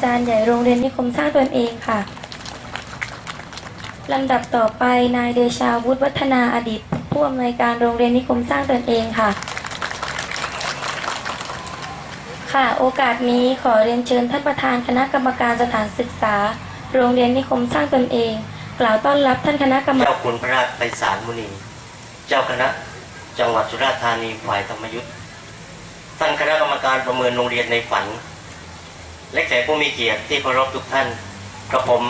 อาจารย์ใหญ่โรงเรียนนิคมสร้างตนเองค่ะลำดับต่อไปนายเดชาวุฒิวัฒนาอดีตผู้อำนวยการโรงเรียนนิคมสร้างตนเองค่ะ ค่ะโอกาสนี้ขอเรียนเชิญท่านประธานคณะกรรมการสถานศึกษา โรงเรียนนิคมสร้างตนเอง กล่าวต้อนรับท่านคณะกรรมการเจ้าคุณพระราชไปสารมุนี เจ้าคณะจังหวัดสุราษฎร์ธานีฝ่ายธรรมยุทธ์ท่านคณะกรรมการประเมินโรงเรียนในฝัน และแขกผู้มีเกียรติที่เคารพทุกท่านกระผม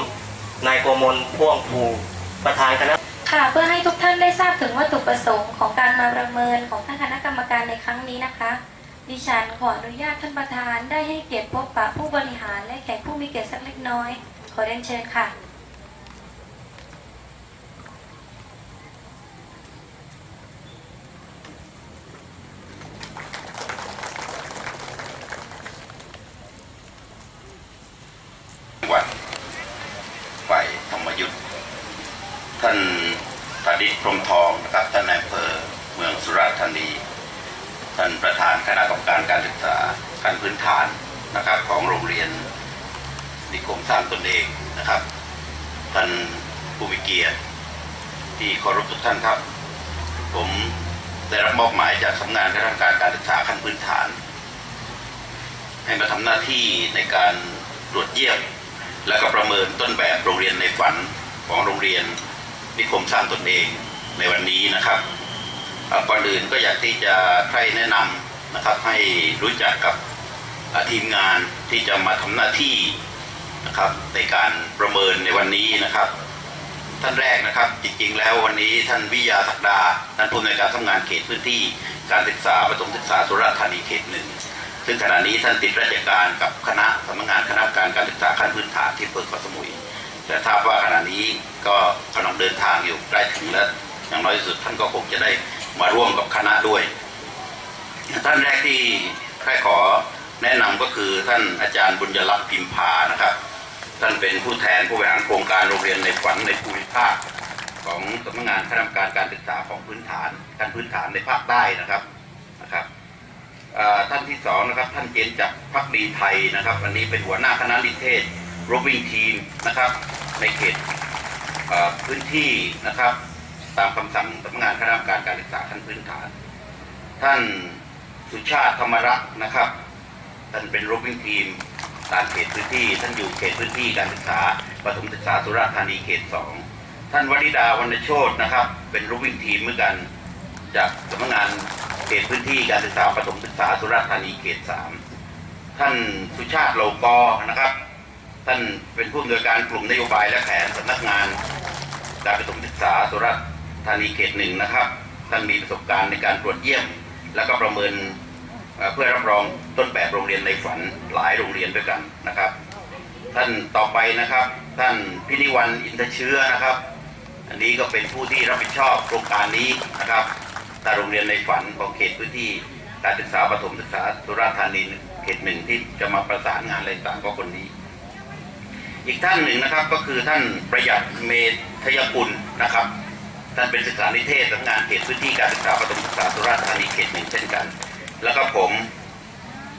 นายโกมลพ่วงภูประธานคณะค่ะเพื่อให้ทุกท่านได้ทราบถึงวัตถุประสงค์ของการมาประเมินของท่านคณะกรรมการในครั้งนี้นะคะ ดิฉันขออนุญาตท่านประธานได้ให้เกียรติพบปะผู้บริหารและแขกผู้มีเกียรติสักเล็กน้อย ขอเรียนเชิญค่ะ จังหวัดฝ่ายธรรมยุทธ์ท่านธดิษฐ์พรหมทองนะครับท่านนายอำเภอเมืองสุราษฎร์ธานี ท่านประธานคณะกรรมการการศึกษาขั้นพื้นฐานนะครับของโรงเรียนนิคมสร้างตนเองนะครับ ท่านผู้มีเกียรติ ที่เคารพทุกท่านครับ ผมได้รับมอบหมายจากสำนักงานคณะกรรมการการศึกษาขั้นพื้นฐาน ให้มาทำหน้าที่ในการตรวจเยี่ยม และก็ประเมินต้นแบบโรงเรียนในฝันของโรงเรียนนิคมสร้างตนเองในวันนี้นะครับบ่อก่อนอื่นก็อยากที่จะใครแนะนำนะครับให้รู้จักกับทีมงานที่จะมาทำหน้าที่นะครับในการประเมินในวันนี้นะครับ ท่านแรกนะครับ จริงๆ แล้ววันนี้ท่านวิยาศักดาท่านผู้อำนวยการทำงานเขตพื้นที่การศึกษาประถมศึกษาสุราษฎร์ธานีเขตหนึ่งซึ่งขณะนี้ท่านติดราชการกับคณะสำนักงานคณะกรรมการการศึกษาขั้นพื้นฐานที่เปิดเกาะสมุยแต่ทราบว่าขณะนี้ก็กำลังเดินทางอยู่ใกล้ถึงแล้วอย่างน้อยที่สุดท่านก็คงจะได้มาร่วมกับคณะด้วย ท่านแรกที่ใครขอแนะนำก็คือท่านอาจารย์บุญยลักษณ์พิมพานะครับ ท่านเป็นผู้แทนผู้บริหารโครงการโรงเรียนในฝันในภูมิภาคของสำนักงานคณะกรรมการการศึกษาของพื้นฐานการพื้นฐานในภาคใต้นะครับนะครับท่านที่สองนะครับท่านเจนจากพักดีไทยนะครับอันนี้เป็นหัวหน้าคณะนิเทศโรบิงทีมนะครับในเขตพื้นที่นะครับตามคำสั่งสำนักงานคณะกรรมการการศึกษาขั้นพื้นฐาน ท่านสุชาติธรรมรักษ์นะครับท่านเป็นโรบิงทีม ตามเขตพื้นที่ ท่านอยู่เขตพื้นที่การศึกษาประถมศึกษาสุราษฎร์ธานีเขตสองท่านวริดาวรรณโชตนะครับ เป็นโรบิงทีมเหมือนกันจากสำนักงานเขตพื้นที่การศึกษาประถมศึกษาสุราษฎร์ธานีเขตสามท่านสุชาติโลกอนะครับ ท่านเป็นผู้อำนวยการกลุ่มนโยบายและแผนสำนักงานการประถมศึกษาสุราษฎร์ธานีเขตหนึ่งนะครับ ท่านมีประสบการณ์ในการตรวจเยี่ยม และก็ประเมิน เพื่อรับรองต้นแบบโรงเรียนในฝันหลายโรงเรียนด้วยกันนะครับ ท่านต่อไปนะครับ ท่านพินิวันอินทเชื้อนะครับ อันนี้ก็เป็นผู้ที่รับผิดชอบโครงการนี้นะครับตาโรงเรียนในฝันของเขตพื้นที่การศึกษาประถมศึกษาสุราษฎร์ธานีเขตหนึ่งที่จะมาประสานงานอะไรต่างก็คนนี้ อีกท่านหนึ่งนะครับก็คือท่านประหยัดเมธยกุลนะครับท่านเป็นศึกษานิเทศสำนักงานเขตพื้นที่การศึกษาประถมศึกษาสุราษฎร์ธานีเขตหนึ่งเช่นกัน แล้วก็ผม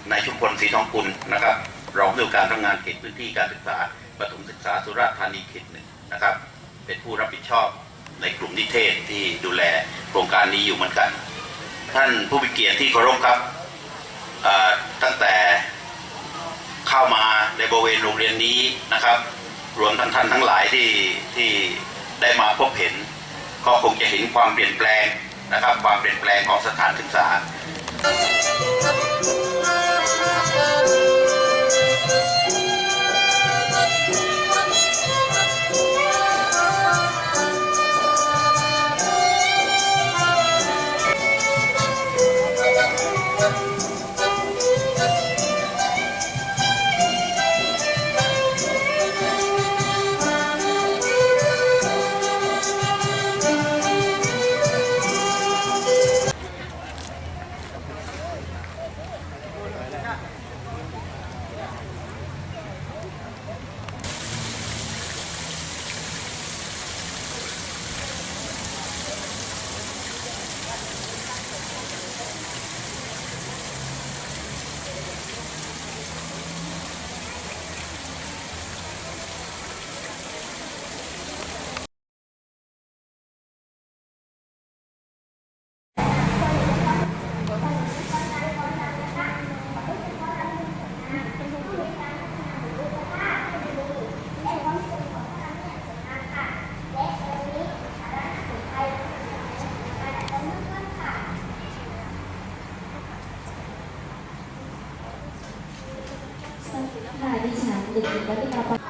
นายชุมพลศรีทองกุลนะครับ รองผู้การทำงานเขตพื้นที่การศึกษาประถมศึกษาสุราษฎร์ธานีเขตหนึ่งนะครับ เป็นผู้รับผิดชอบในกลุ่มนิเทศที่ดูแลโครงการนี้อยู่เหมือนกัน ท่านผู้มีเกียรติที่เคารพครับตั้งแต่เข้ามาในบริเวณโรงเรียนนี้นะครับ รวมทั้งท่านทั้งหลายที่ที่ได้มาพบเห็น ก็คงจะเห็นความเปลี่ยนแปลงนะครับ ความเปลี่ยนแปลงของสถานศึกษา Thank you. 那你想自己的爸爸？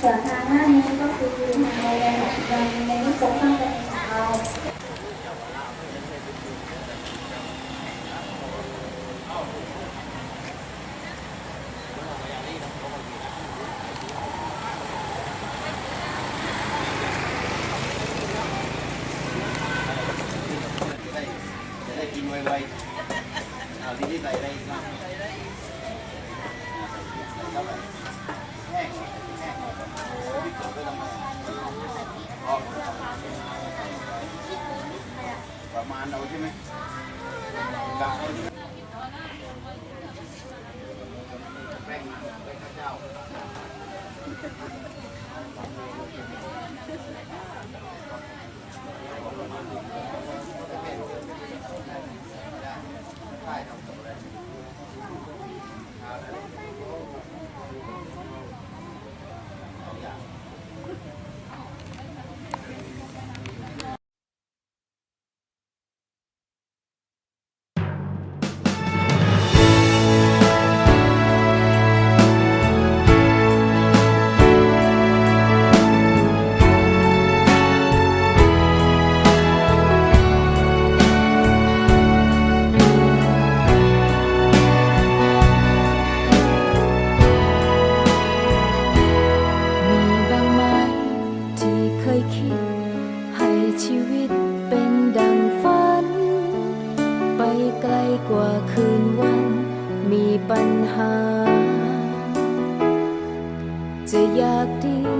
ส่วนทางหน้านี้ก็คือทางโรงเรียนของเราในนิคมข้างในของเราจะได้กินไวๆเอาที่ที่ใส่ได้ เอาใช่าใช่ไหม 弱ย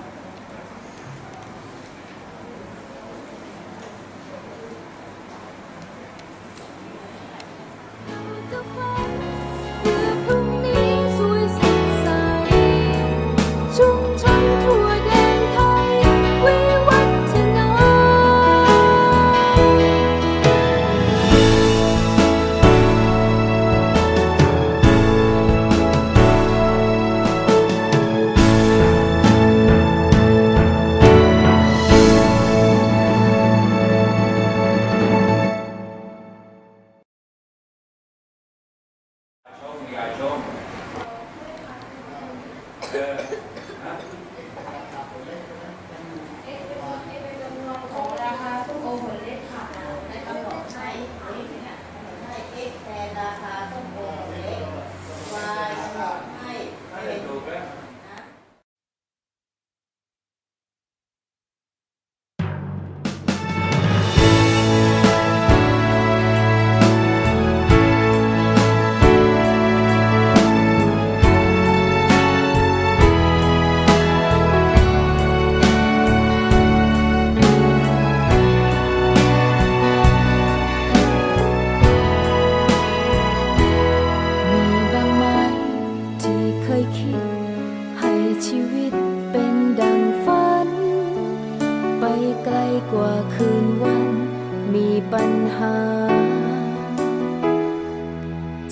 ปัญหา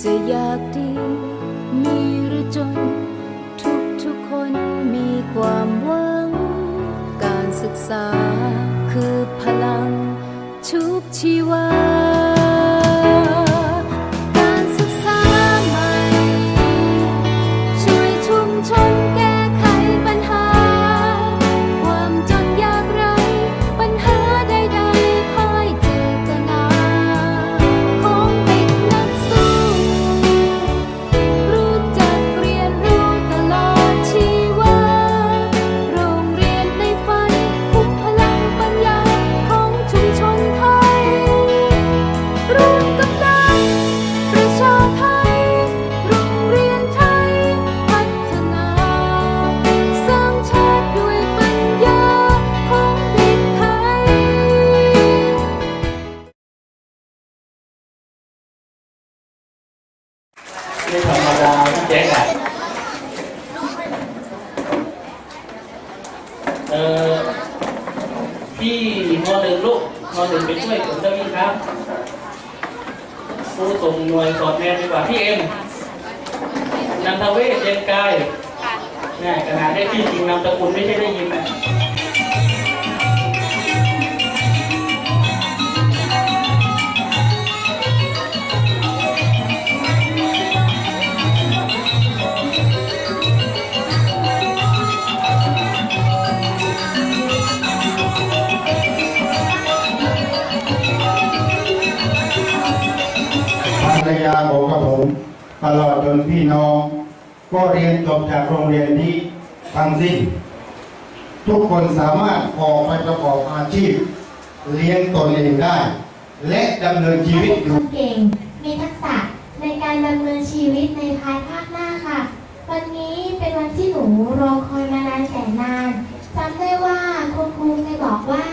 จะอยากดีมีหรือจน ทุกทุกคนมีความหวัง การศึกษาคือพลังชุบชีวา นพี่น้อง ก็เรียนจบจากโรงเรียนนี้ทั้งสิ้น ทุกคนสามารถออกไปประกอบอาชีพ เลี้ยงตนเองได้ และดำเนินชีวิตอยู่เก่ง มีทักษะในการดำเนินชีวิตในภายภาคหน้าค่ะ วันนี้เป็นวันที่หนูรอคอยมานานแสนนานจำได้ว่าคุณครูเคยบอกว่า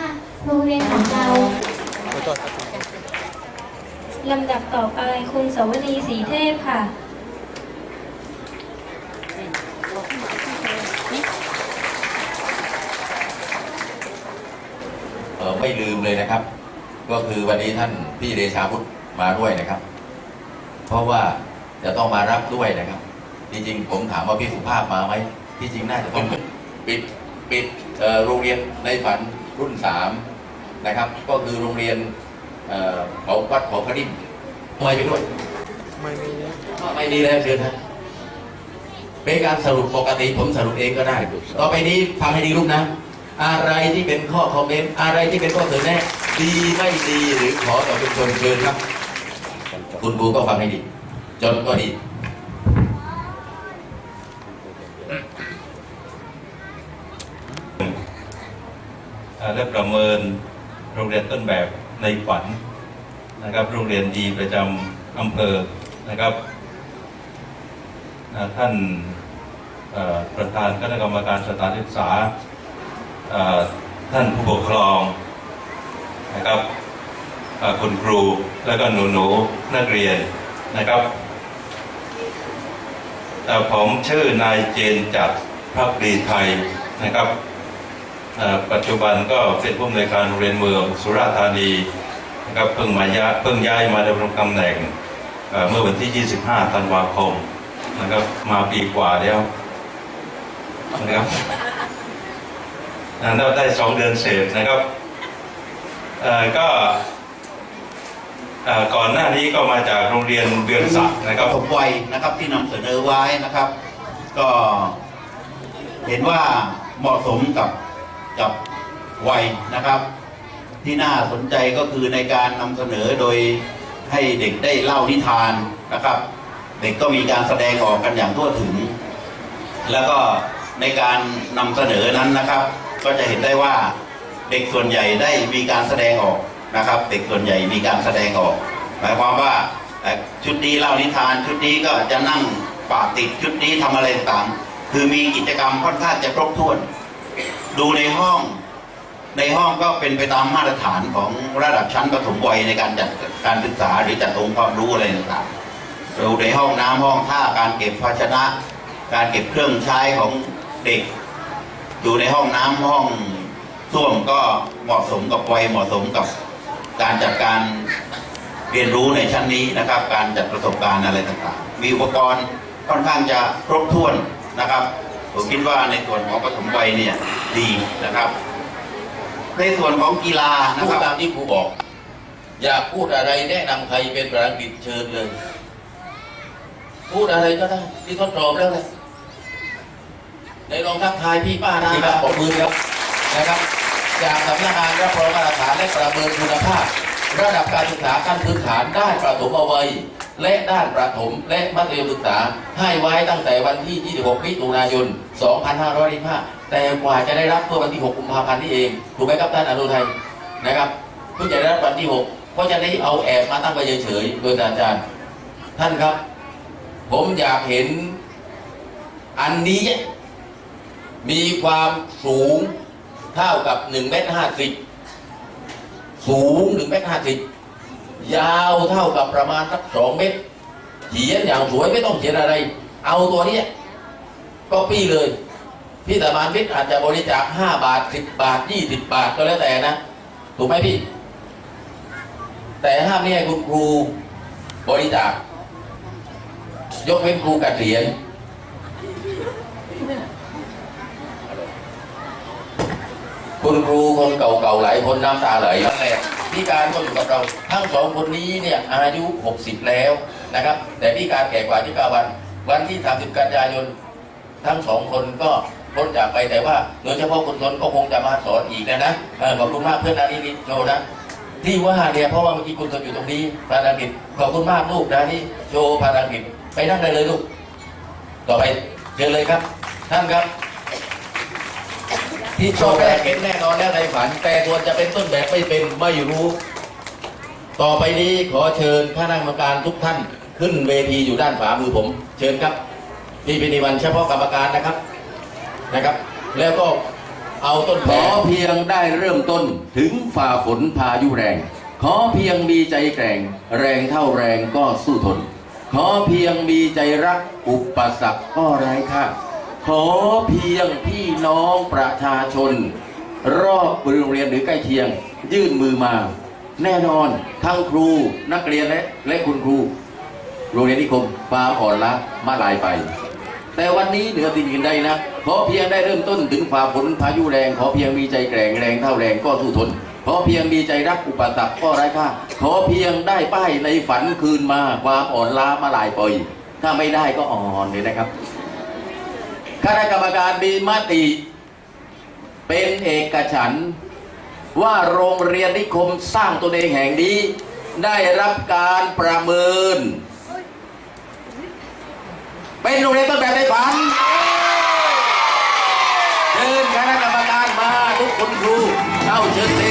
โรงเรียนของเราลำดับต่อไปคุณสวรีสีเทพค่ะ อ่อไม่ลืมเลยนะครับ ก็คือวันนี้ท่านพี่เดชาพุทธมาด้วยนะครับ เพราะว่าจะต้องมารับด้วยนะครับจริงๆผมถามว่าพี่สุภาพมาไหมที่จริงน่าจะต้องปิดปิดเอ่อโรงเรียนในฝันรุ่นสามนะครับ ก็คือโรงเรียนเอ่อเขาวัดเขาพระดิมไม่ไปด้วยไม่มีไม่มีแล้วเชิญท่านเป็นการสรุปปกติผมสรุปเองก็ได้ ต่อไปนี้ฟังให้ดีลูกนะ อะไรที่เป็นข้อคอมเมนต์อะไรที่เป็นข้อเสนอแนะดีไม่ดีหรือขอต่อเป็นชนเชิญครับ คุณครูก็ฟังให้ดีจนก็ดีและประเมินโรงเรียนต้นแบบในฝันนะครับ โรงเรียนดีประจำอำเภอนะครับท่านประธานคณะกรรมการสถานศึกษา ท่านผู้ปกครองนะครับคุณครูแล้วก็หนูหนูๆนักเรียนนะครับผมชื่อนายเจนจัดพักดีไทยนะครับปัจจุบันก็เป็นผู้อำนวยการโรงเรียนเมืองสุราษฎร์ธานีนะครับเพิ่งมาย้ายเพิ่งย้ายมาดำรงตำแหน่งเมื่อวันที่ 25 ธันวาคมนะครับมาปีกว่าแล้วนะครับ อ่าได้สองเดือนเศษนะครับก็ก่อนหน้านี้ก็มาจากโรงเรียนเดือนสักนะครับผมวัยนะครับที่นำเสนอไว้นะครับ ก็เห็นว่าเหมาะสมกับกับวัยนะครับ ที่น่าสนใจก็คือในการนำเสนอโดยให้เด็กได้เล่านิทานนะครับ เด็กก็มีการแสดงออกกันอย่างทั่วถึง แล้วก็ในการนำเสนอนั้นนะครับ ก็จะเห็นได้ว่าเด็กส่วนใหญ่ได้มีการแสดงออกนะครับ เด็กส่วนใหญ่มีการแสดงออก หมายความว่าชุดนี้เล่านิทานชุดนี้ก็จะนั่งปากติดชุดนี้ทำอะไรต่างคือมีกิจกรรมค่อนข้างจะครบถ้วน ดูในห้องในห้องก็เป็นไปตามมาตรฐานของระดับชั้นประถมวัยในการจัดการศึกษาหรือจัดองค์ความรู้อะไรต่างๆดูในห้องน้ำห้องท่าการเก็บภาชนะ การเก็บเครื่องใช้ของเด็ก อยู่ในห้องน้ำห้องส้วมก็เหมาะสมกับวัยเหมาะสมกับการจัดการเรียนรู้ในชั้นนี้นะครับ การจัดประสบการณ์อะไรต่างๆ มีอุปกรณ์ค่อนข้างจะครบถ้วนนะครับผมคิดว่าในส่วนของปฐมวัยเนี่ยดีนะครับ ในส่วนของกีฬานะครับตามที่ครูบอก อยากพูดอะไรแนะนำใครเป็นภาษาอังกฤษเชิญเลย พูดอะไรก็ได้ที่ทดสอบแล้วเลย ในลองทักทายพี่ป้าได้ครับปรบมือครับนะครับ จากสำนักงานรับรองมาตรฐานและประเมินคุณภาพ ระดับการศึกษาขั้นพื้นฐานด้านประถมวัยและด้านประถมและมัธยมศึกษา ให้ไว้ตั้งแต่วันที่ 26 มิถุนายน 2525 แต่กว่าจะได้รับเมื่อวันที่ 6 กุมภาพันธ์นี่เอง ถูกไหมครับท่านอนุทัยนะครับเพิ่งจะได้รับวันที่ 6 เพราะจะได้เอาแอบมาตั้งไปเฉยๆโดยอาจารย์ ท่านครับ ผมอยากเห็นอันนี้ มีความสูงเท่ากับ1เมตร50 สูง1เมตร50 ยาวเท่ากับประมาณสัก2เมตร เขียนอย่างสวยไม่ต้องเขียนอะไร เอาตัวนี้ก็ปี้เลย พี่ตะมานวิทย์อาจจะบริจาค5บาท 10 บาท 20 บาทก็แล้วแต่นะ ถูกไหมพี่ แต่ห้ามไม่ให้คุณครูบริจาคยกเว้นครูกเกษียณ คุณครูคนเก่าๆหลายคนน้ำตาไหลนั่นแหละพี่การก็อยู่กับเราทั้งสองคนนี้เนี่ยอายุ 60 แล้วนะครับ แต่พี่การแก่กว่าที่กาวัน วันที่ 30 กันยายนทั้งสองคนก็พ้นจากไปแต่ว่าโดยเฉพาะคุณทนก็คงจะมาสอนอีกนะนะขอบคุณมากเพื่อนนานินิโชว์นะที่ว่าเนี่ยเพราะว่าเมื่อกี้คุณทนอยู่ตรงนี้พาดังกิจขอบคุณมากลูกนะนี่โชว์พาดังกิจไปนั่งได้เลยลูกต่อไปเชิญเลยครับท่านครับ ที่โชว์แรกเห็นแน่นอนแล้วในฝัน แต่ตัวจะเป็นต้นแบบไม่เป็นไม่รู้ ต่อไปนี้ขอเชิญคณะกรรมการทุกท่านขึ้นเวทีอยู่ด้านขวามือผม เชิญครับนี่เป็นในวันเฉพาะกรรมการนะครับนะครับ แล้วก็เอาต้นขอเพียงได้เริ่มต้นถึงฝ่าฝนพายุแรง ขอเพียงมีใจแกร่ง แรงเท่าแรงก็สู้ทน ขอเพียงมีใจรักอุปสรรคก็ไร้ค่า ขอเพียงพี่น้องประชาชน รอบโรงเรียนหรือใกล้เคียง ยื่นมือมา แน่นอนทั้งครูนักเรียนและและคุณครู โรงเรียนนิคมฟ้าอ่อนละมาลายไป แต่วันนี้เหนือสิ่งอื่นใดนะขอเพียงได้เริ่มต้นถึงฝ่าฝนพายุแรง ขอเพียงมีใจแกร่งแรงเท่าแรงก็สู้ทนขอเพียงมีใจรักอุปสรรคก็ไร้ค่าขอเพียงได้ป้ายในฝันคืนมาความอ่อนล้ามาลายไปถ้าไม่ได้ก็อ่อนเลยนะครับ คณะกรรมการมีมติ เป็นเอกฉันท์ว่าโรงเรียนนิคมสร้างตัวเองแห่งนี้ ได้รับการประเมิน เป็นโรงเรียนต้นแบบในฝันเชิญคณะกรรมการมาทุกคนครูเข้าเชิญ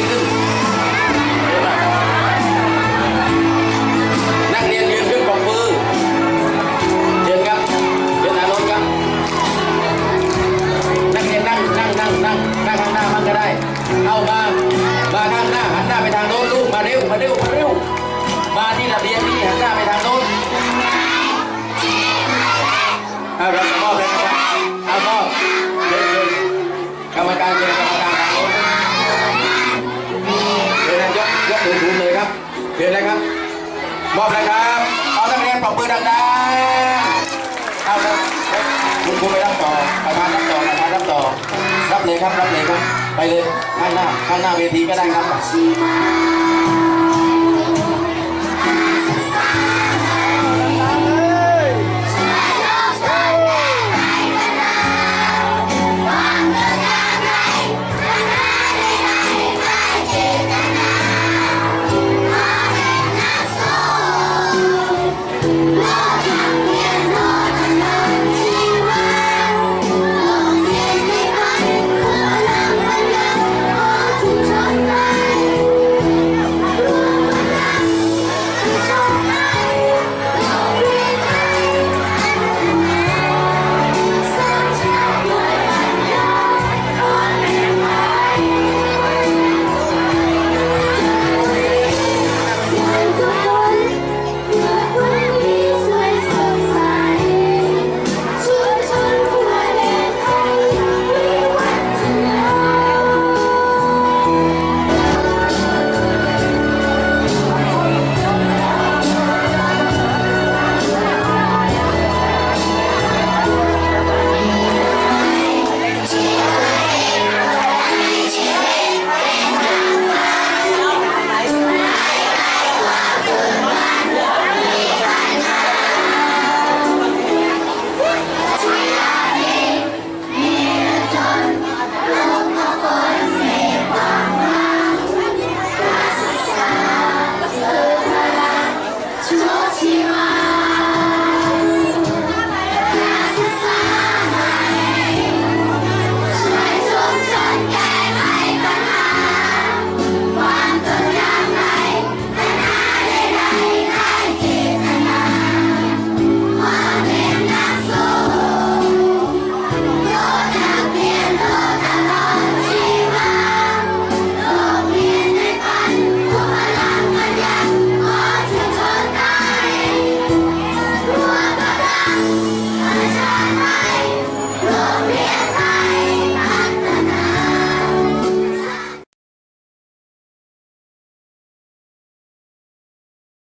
มาที่ระเบียงนี่หันหน้าไปทางโน้นเอาเรามอบเลยนะครับเอามอบเชิญเชิญกรรมการเชิญกรรมการทางโน้นเชิญนะยกยกสูงๆเลยครับเชิญเลยครับ มอบเลยครับเอานักเรียนปรบมือดังๆเอาครับคุณครูไปรับต่อประธานรับต่อประธานรับต่อรับเลยครับรับเลยครับไปเลยข้างหน้าข้างหน้าเวทีก็ได้ครับ